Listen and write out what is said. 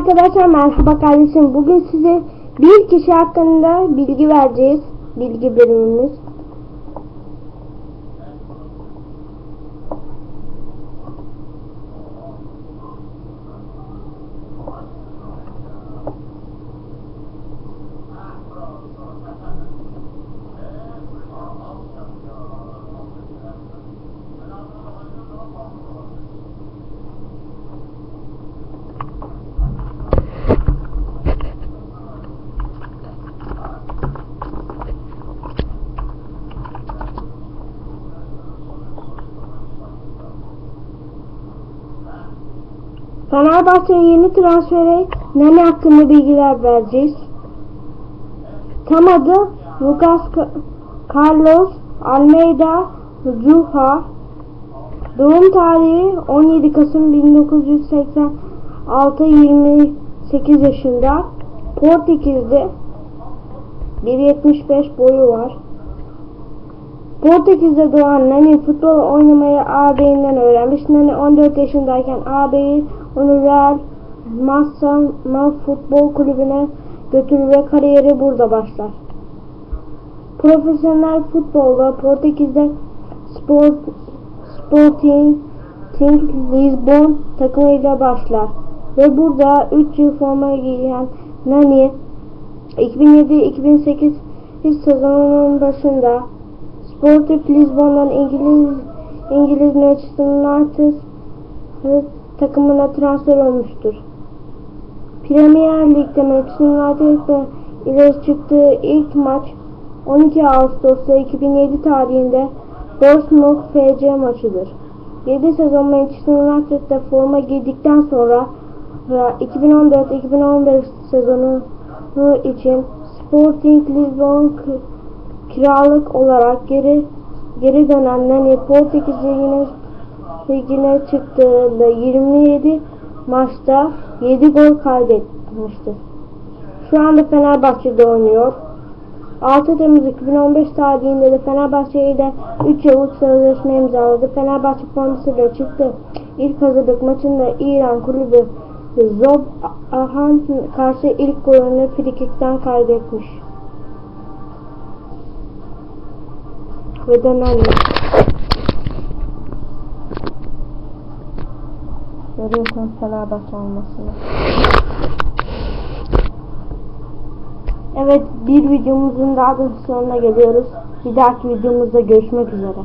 Arkadaşlar merhaba kardeşim. Bugün size bir kişi hakkında bilgi vereceğiz. Bilgi bölümümüz. Fenerbahçe'nin yeni transferi Nani hakkında bilgiler vereceğiz. Tam adı Lucas Ca- Carlos Almeida Juha. Doğum tarihi 17 Kasım 1986 28 yaşında. Portekiz'de 1.75 boyu var. Portekiz'de doğan Nani futbol oynamayı ağabeyinden öğrenmiş. Nani 14 yaşındayken ağabeyi onu Real Massama Futbol Kulübü'ne götürür ve kariyeri burada başlar. Profesyonel futbolda Portekiz'de Sport, Sporting Think Lisbon takımıyla başlar. Ve burada 3 yıl forma giyen Nani 2007-2008 sezonunun başında Sporting Lisbon'dan İngiliz İngiliz Manchester United takımına transfer olmuştur. Premier Lig'de Manchester United ile çıktığı ilk maç 12 Ağustos'ta 2007 tarihinde Dortmund FC maçıdır. 7 sezon Manchester United'da forma giydikten sonra 2014-2015 sezonu için Sporting Lisbon kiralık olarak geri geri dönen Nani Portekiz ligine, ligine çıktığında 27 maçta 7 gol kaydetmiştir. Şu anda Fenerbahçe'de oynuyor. 6 Temmuz 2015 tarihinde de Fenerbahçe ile 3 yıllık sözleşme imzaladı. Fenerbahçe formasıyla çıktı. İlk hazırlık maçında İran kulübü Zob Ahan karşı ilk golünü frikikten kaydetmiş. Ve dönerler. Görüyorsunuz Fenerbahçe olmasını. Evet bir videomuzun daha da sonuna geliyoruz. Bir dahaki videomuzda görüşmek üzere.